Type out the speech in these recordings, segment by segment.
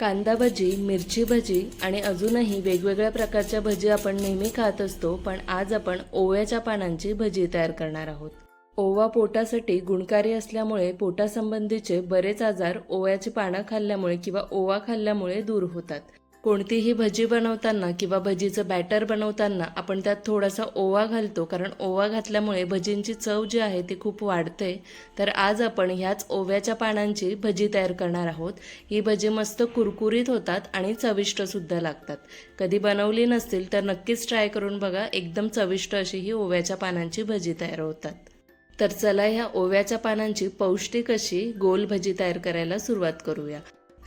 कांदा भजी मिरची भजी आणि अजूनही वेगवेगळ्या प्रकारच्या भजी आपण नेहमी खात असतो पण आज आपण ओव्याच्या पानांची भजी तयार करणार आहोत. ओवा पोटासाठी गुणकारी असल्यामुळे पोटासंबंधीचे बरेच आजार ओव्याची पानं खाल्ल्यामुळे किंवा ओवा खाल्ल्यामुळे दूर होतात. कोणतीही भजी बनवताना किंवा भजीचं बॅटर बनवताना आपण त्यात थोडासा ओवा घालतो. कारण ओवा घातल्यामुळे भजींची चव जी आहे ती खूप वाढते. तर आज आपण ह्याच ओव्याच्या पानांची भजी तयार करणार आहोत. ही भजी मस्त कुरकुरीत होतात आणि चविष्टसुद्धा लागतात. कधी बनवली नसतील तर नक्कीच ट्राय करून बघा. एकदम चविष्ट अशी ही ओव्याच्या पानांची भजी तयार होतात. तर चला ह्या ओव्याच्या पानांची पौष्टिक अशी गोल भजी तयार करायला सुरुवात करूया.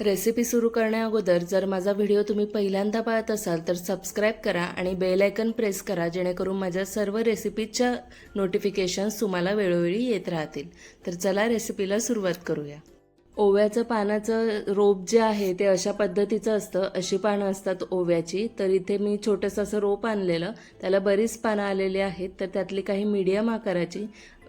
रेसिपी सुरू करण्याअगोदर जर माझा व्हिडिओ तुम्ही पहिल्यांदा पाहत असाल तर सबस्क्राईब करा आणि बेल आयकन प्रेस करा जेणेकरून माझ्या सर्व रेसिपीच्या नोटिफिकेशन्स तुम्हाला वेळोवेळी येत राहतील. तर चला रेसिपीला सुरुवात करूया. ओव्याचं पानाचं रोप जे आहे ते अशा पद्धतीचं असतं. अशी पानं असतात ओव्याची. तर इथे मी छोटंसं असं रोप आणलेलं. त्याला बरीच पानं आलेली आहेत. तर त्यातली काही मीडियम आकाराची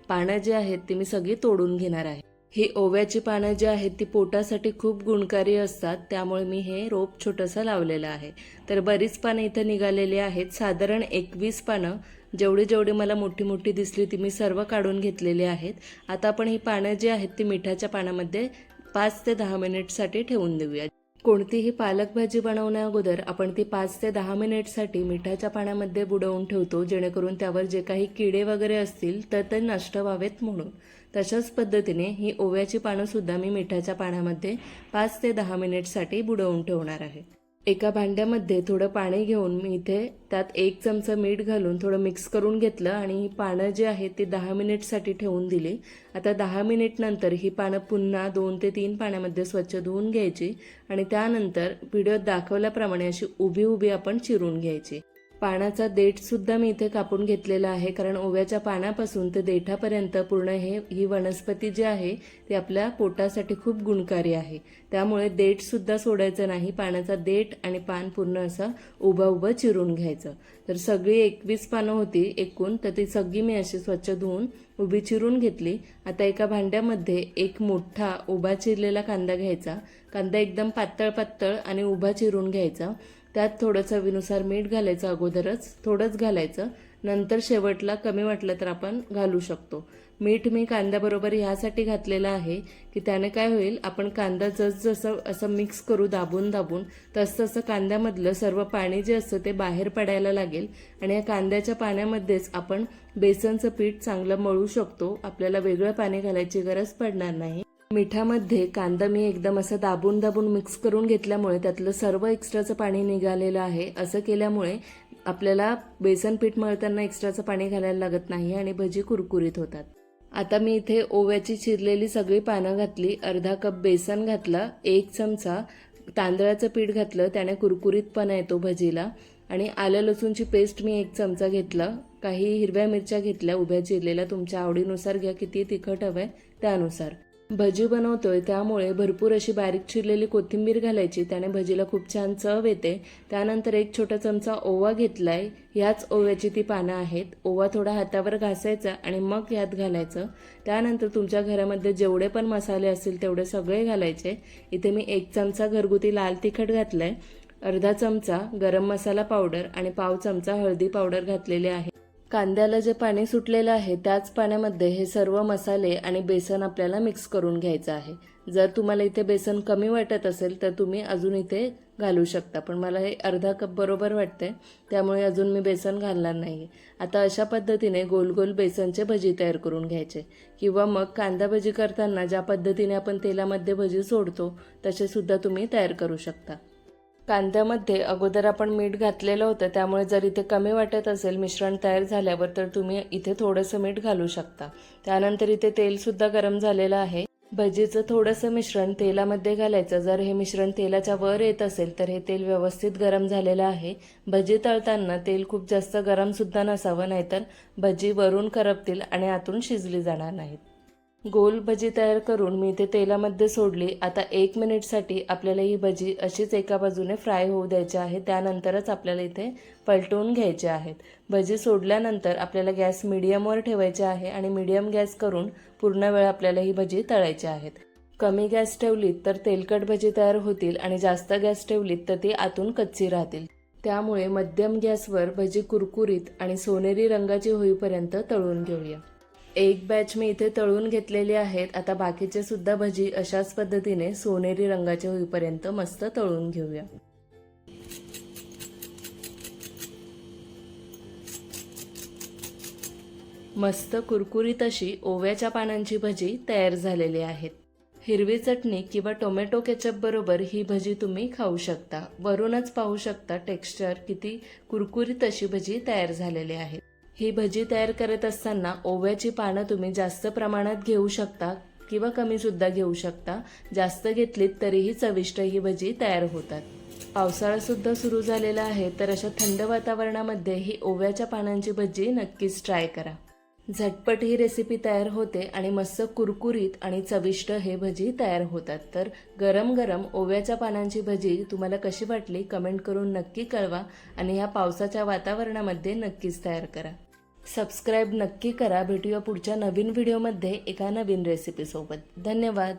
पानं जी आहेत ती मी सगळी तोडून घेणार आहे. ही ओव्याची पानं जी आहेत ती पोटासाठी खूप गुणकारी असतात. त्यामुळे मी हे रोप छोटंसं लावलेलं आहे. तर बरीच पानं इथं निघालेली आहेत. साधारण एकवीस पानं. जेवढी जेवढी मला मोठी मोठी दिसली ती मी सर्व काढून घेतलेली आहेत. आता आपण ही पानं जी आहेत ती मिठाच्या पाण्यामध्ये पाच ते दहा मिनिटसाठी ठेवून देऊया. कोणतीही पालक भाजी बनवण्याअगोदर आपण ती पाच ते दहा मिनिटसाठी मिठाच्या पाण्यामध्ये बुडवून ठेवतो जेणेकरून त्यावर जे काही किडे वगैरे असतील तर ते नष्ट व्हावेत म्हणून. तशाच पद्धतीने ही ओव्याची पानंसुद्धा मी मिठाच्या पाण्यामध्ये पाच ते दहा मिनिटसाठी बुडवून ठेवणार आहे. एका भांड्यामध्ये थोडं पाणी घेऊन मी इथे त्यात एक चमचा मीठ घालून थोडं मिक्स करून घेतलं आणि ही पानं जी आहेत ती दहा मिनिटसाठी ठेवून दिली. आता दहा मिनिटनंतर ही पानं पुन्हा दोन ते तीन पाण्यामध्ये स्वच्छ धुवून घ्यायची आणि त्यानंतर व्हिडिओत दाखवल्याप्रमाणे अशी उभी उभी आपण चिरून घ्यायची. पानाचा देठ सुद्धा मी इथे कापून घेतलेला आहे कारण ओव्याच्या पानापासून ते देठापर्यंत पूर्ण हे ही वनस्पती जी आहे ती आपल्या पोटासाठी खूप गुणकारी आहे. त्यामुळे देठ सुद्धा सोडायचं नाही पानाचा देठ आणि पान पूर्ण असं उभं उभं चिरून घ्यायचं. तर सगळी एकवीस पानं होती एकूण तर ती सगळी मी अशी स्वच्छ धुवून उभी चिरून घेतली. आता एका भांड्यामध्ये एक मोठा उभा चिरलेला कांदा घ्यायचा. कांदा एकदम पातळ पातळ आणि उभा चिरून घ्यायचा. त्यात थोडं चवीनुसार मीठ घालायचं अगोदरच थोडंच घालायचं. नंतर शेवटला कमी वाटलं तर आपण घालू शकतो. मीठ मी कांद्याबरोबर ह्यासाठी घातलेलं आहे की त्याने काय होईल आपण कांदा जसजसं असं मिक्स करू दाबून दाबून तसतसं कांद्यामधलं सर्व पाणी जे असतं ते बाहेर पडायला लागेल आणि या कांद्याच्या पाण्यामध्येच आपण बेसनचं पीठ चांगलं मळू शकतो. आपल्याला वेगळं पाणी घालायची गरज पडणार नाही. मिठामध्ये कांदा मी एकदम असं दाबून दाबून मिक्स करून घेतल्यामुळे त्यातलं सर्व एक्स्ट्राचं पाणी निघालेलं आहे. असं केल्यामुळे आपल्याला बेसन पीठ मळताना एक्स्ट्राचं पाणी घालायला लागत नाही आणि भजी कुरकुरीत होतात. आता मी इथे ओव्याची चिरलेली सगळी पानं घातली. अर्धा कप बेसन घातला. एक चमचा तांदळाचं पीठ घातलं. त्याने कुरकुरीतपणा येतो भजीला. आणि आलं लसूणची पेस्ट मी एक चमचा घेतला. काही हिरव्या मिरच्या घेतल्या. उभ्या चिरलेल्या तुमच्या आवडीनुसार घ्या. किती तिखट हवंय त्यानुसार. भजी बनवतोय त्यामुळे भरपूर अशी बारीक चिरलेली कोथिंबीर घालायची त्याने भजीला खूप छान चव येते. त्यानंतर एक छोटा चमचा ओवा घेतलाय ह्याच ओव्याची ती पानं आहेत. ओवा थोडा हातावर घासायचा आणि मग यात घालायचं. त्यानंतर तुमच्या घरामध्ये जेवढे पण मसाले असतील तेवढे सगळे घालायचे. इथे मी एक चमचा घरगुती लाल तिखट घातलाय अर्धा चमचा गरम मसाला पावडर आणि पाव चमचा हळदी पावडर घातलेले आहे. कांद्याला जे पाणी सुटलेलं आहे त्याच पाण्यामध्ये हे सर्व मसाले आणि बेसन आपल्याला मिक्स करून घ्यायचं आहे. जर तुम्हाला इथे बेसन कमी वाटत असेल तर तुम्ही अजून इथे घालू शकता. पण मला हे अर्धा कप बरोबर वाटते त्यामुळे अजून मी बेसन घालणार नाही आता अशा पद्धतीने गोल गोल बेसनचे भजी तयार करून घ्यायचे. किंवा मग कांदा भजी करताना ज्या पद्धतीने आपण तेलामध्ये भजी सोडतो तसेसुद्धा तुम्ही तयार करू शकता. कांद्यामध्ये अगोदर आपण मीठ घातलेलं होतं त्यामुळे जर इथे कमी वाटत असेल मिश्रण तयार झाल्यावर तर तुम्ही इथे थोडंसं मीठ घालू शकता. त्यानंतर इथे तेलसुद्धा गरम झालेलं आहे. भजीचं थोडंसं मिश्रण तेलामध्ये घालायचं. जर हे मिश्रण तेलाच्या वर येत असेल तर हे तेल व्यवस्थित गरम झालेलं आहे. भजी तळताना तेल खूप जास्त गरमसुद्धा नसावं नाहीतर भजी वरून करपतील आणि आतून शिजली जाणार नाहीत. गोल भजी तयार करून मी इथे तेलामध्ये सोडली. आता एक मिनिटसाठी आपल्याला ही भजी अशीच एका बाजूने फ्राय होऊ द्यायची आहे. त्यानंतरच आपल्याला इथे पलटवून घ्यायचे आहेत. भजी सोडल्यानंतर आपल्याला गॅस मिडियमवर ठेवायचे आहे आणि मिडियम गॅस करून पूर्ण वेळ आपल्याला ही भजी तळायची आहेत. कमी गॅस ठेवलीत तर तेलकट भजी तयार होतील आणि जास्त गॅस ठेवलीत तर ती आतून कच्ची राहतील. त्यामुळे मध्यम गॅसवर भजी कुरकुरीत आणि सोनेरी रंगाची होईपर्यंत तळून घेऊया. एक बॅच मी इथे तळून घेतलेली आहेत. आता बाकीचे सुद्धा भजी अशाच पद्धतीने सोनेरी रंगाचे होईपर्यंत मस्त तळून घेऊया. मस्त कुरकुरीत अशी ओव्याच्या पानांची भजी तयार झालेली आहेत. हिरवी चटणी किंवा टोमॅटो केचप बरोबर ही भजी तुम्ही खाऊ शकता. वरूनच पाहू शकता टेक्स्चर किती कुरकुरीत अशी भजी तयार झालेली आहेत ही भजी तयार करत असताना ओव्याची पानं तुम्ही जास्त प्रमाणात घेऊ शकता किंवा कमी सुद्धा घेऊ शकता. जास्त घेतलीत तरीही चविष्ट ही भजी तयार होतात. पावसाळा सुद्धा सुरू झालेला आहे तर अशा थंड वातावरणामध्ये ही ओव्याच्या पानांची भजी नक्कीच ट्राय करा. झटपट ही रेसिपी तयार होते आणि मस्त कुरकुरीत आणि चविष्ट हे भजी तयार होतात. तर गरम गरम ओव्याच्या पानांची भजी तुम्हाला कशी वाटली कमेंट करून नक्की कळवा आणि ह्या पावसाच्या वातावरणामध्ये नक्कीच तयार करा. सबस्क्राईब नक्की करा. भेटूया पुढच्या नवीन व्हिडिओमध्ये एका नवीन रेसिपीसोबत धन्यवाद.